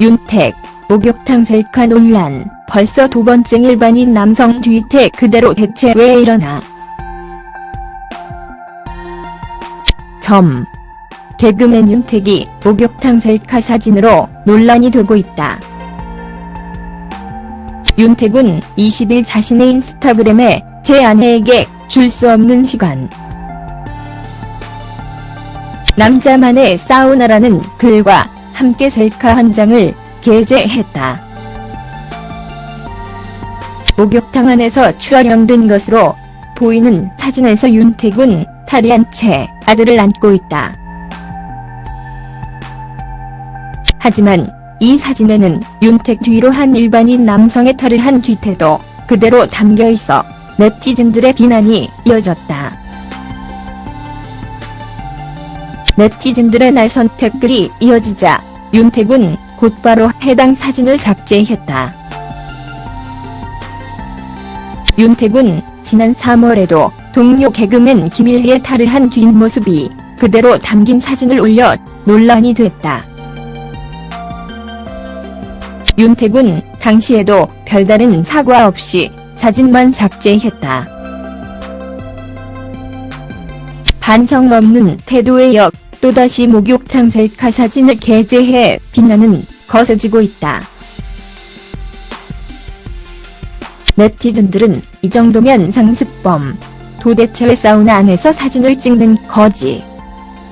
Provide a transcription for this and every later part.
윤택, 목욕탕 셀카 논란, 벌써 두 번째 일반인 남성 뒤태 그대로 대체 왜 일어나? 점. 개그맨 윤택이 목욕탕 셀카 사진으로 논란이 되고 있다. 윤택은 20일 자신의 인스타그램에 제 아내에게 줄 수 없는 시간. 남자만의 사우나라는 글과 함께 셀카 한 장을 게재했다. 목욕탕 안에서 촬영된 것으로 보이는 사진에서 윤택은 탈의한 채 아들을 안고 있다. 하지만 이 사진에는 윤택 뒤로 한 일반인 남성의 탈을 한 뒤태도 그대로 담겨 있어 네티즌들의 비난이 이어졌다. 네티즌들의 날선 댓글이 이어지자 윤택은 곧바로 해당 사진을 삭제했다. 윤택은 지난 3월에도 동료 개그맨 김일희의 탈을 한 뒷모습이 그대로 담긴 사진을 올려 논란이 됐다. 윤택은 당시에도 별다른 사과 없이 사진만 삭제했다. 반성 없는 태도에 이어 또다시 목욕탕 셀카 사진을 게재해 비난은 거세지고 있다. 네티즌들은 이 정도면 상습범. 도대체 왜 사우나 안에서 사진을 찍는 거지?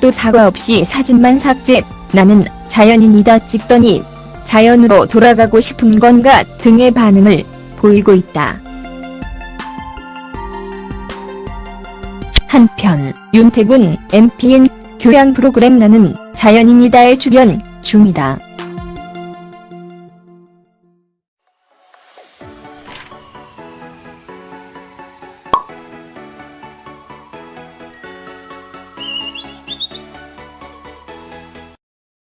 또 사과 없이 사진만 삭제. 나는 자연인이다 찍더니 자연으로 돌아가고 싶은 건가 등의 반응을 보이고 있다. 한편 윤택은 MPN 교양 프로그램 나는 자연인이다에 출연 중이다.